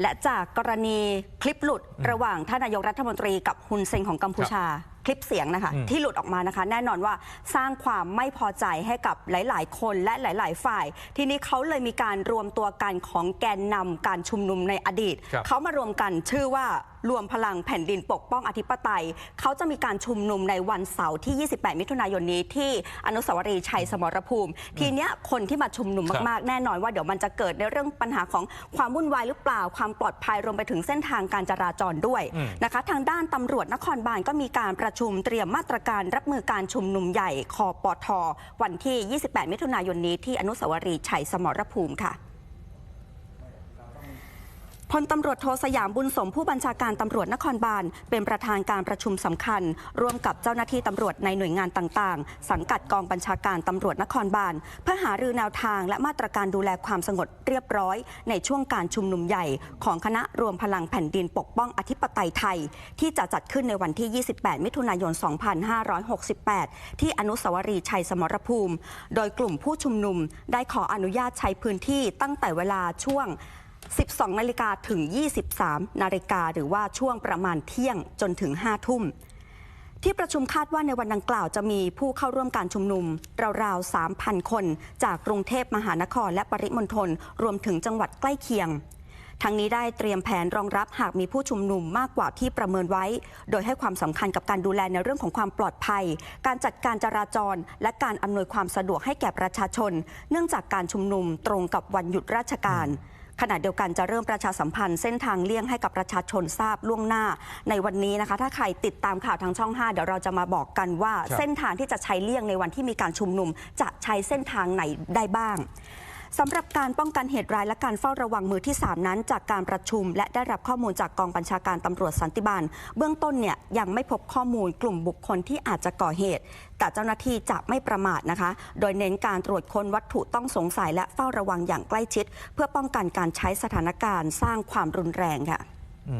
และจากกรณีคลิปหลุดระหว่างท่านนายกรัฐมนตรีกับฮุนเซนของกัมพูชา คลิปเสียงนะคะอืมที่หลุดออกมานะคะ แน่นอนว่าสร้างความไม่พอใจให้กับหลาย ๆ คนและหลาย ๆ ฝ่าย ทีนี้เขาเลยมีการรวมตัวกันของแกนนำการชุมนุมในอดีตครับเขามารวมกันชื่อว่ารวมพลังแผ่นดินปกป้องอธิปไตย เขาจะมีการชุมนุมในวันเสาร์ที่ 28 มิถุนายนนี้ที่อนุสาวรีย์ชัยสมรภูมิ ทีเนี้ยคนที่มาชุมนุมครับมาก ๆ แน่นอนว่าเดี๋ยวมันจะเกิดในเรื่องปัญหาของความวุ่นวายหรือเปล่า ความปลอดภัยรวมไปถึงเส้นทางการจราจรด้วยอืมนะคะ ทางด้านตำรวจนครบาลก็มีการประชุมเตรียมมาตรการรับมือการชุมนุมใหญ่คอปทวันที่ 28 มิถุนายนนี้ที่อนุสาวรีย์ชัยสมรภูมิค่ะ พลตำรวจโทสยามบุญสมผู้บัญชาการตำรวจนครบาลเป็นประธานการประชุมสำคัญ ร่วมกับเจ้าหน้าที่ตำรวจในหน่วยงานต่างๆ สังกัดกองบัญชาการตำรวจนครบาลเพื่อหารือแนวทางและมาตรการดูแลความสงบเรียบร้อย ในช่วงการชุมนุมใหญ่ ของคณะรวมพลังแผ่นดินปกป้องอธิปไตยไทย ที่จะจัดขึ้นในวันที่ 28 มิถุนายน 2568 ที่อนุสาวรีย์ชัยสมรภูมิ โดยกลุ่มผู้ชุมนุมได้ขออนุญาตใช้พื้นที่ตั้งแต่เวลาช่วง 12 นาฬิกาถึง 23 นาฬิกาหรือว่าช่วงประมาณเที่ยงจนถึง 5 ทุ่ม ที่ประชุมคาดว่าในวันดังกล่าวจะมีผู้เข้าร่วมการชุมนุม ราวๆ 3,000 คน จากกรุงเทพมหานครและปริมณฑลรวมถึงจังหวัดใกล้เคียงทั้งนี้ได้เตรียมแผนรองรับหากมีผู้ชุมนุมมากกว่าที่ประเมินไว้ โดยให้ความสำคัญกับการดูแลในเรื่องของความปลอดภัย การจัดการจราจร และการอำนวยความสะดวกให้แก่ประชาชน เนื่องจากการชุมนุมตรงกับวันหยุดราชการ ขณะเดียวกันจะเริ่มประชาสัมพันธ์เส้นทางเลี่ยงให้กับประชาชนทราบล่วงหน้า ในวันนี้นะคะ ถ้าใครติดตามข่าวทางช่อง 5 เดี๋ยวเราจะมาบอกกันว่าครับเส้นทางที่จะใช้เลี่ยงในวันที่มีการชุมนุม จะใช้เส้นทางไหนได้บ้าง สำหรับการป้องกันเหตุร้ายและการเฝ้าระวังมือที่ 3 นั้น จากการประชุม และได้รับข้อมูลจากกองบัญชาการตำรวจสันติบาลเบื้องต้นเนี่ยยังไม่พบข้อมูลกลุ่มบุคคลที่อาจจะก่อเหตุ แต่เจ้าหน้าที่จะไม่ประมาทนะคะ โดยเน้นการตรวจค้นวัตถุต้องสงสัยและเฝ้าระวังอย่างใกล้ชิด เพื่อป้องกันการใช้สถานการณ์สร้างความรุนแรงค่ะ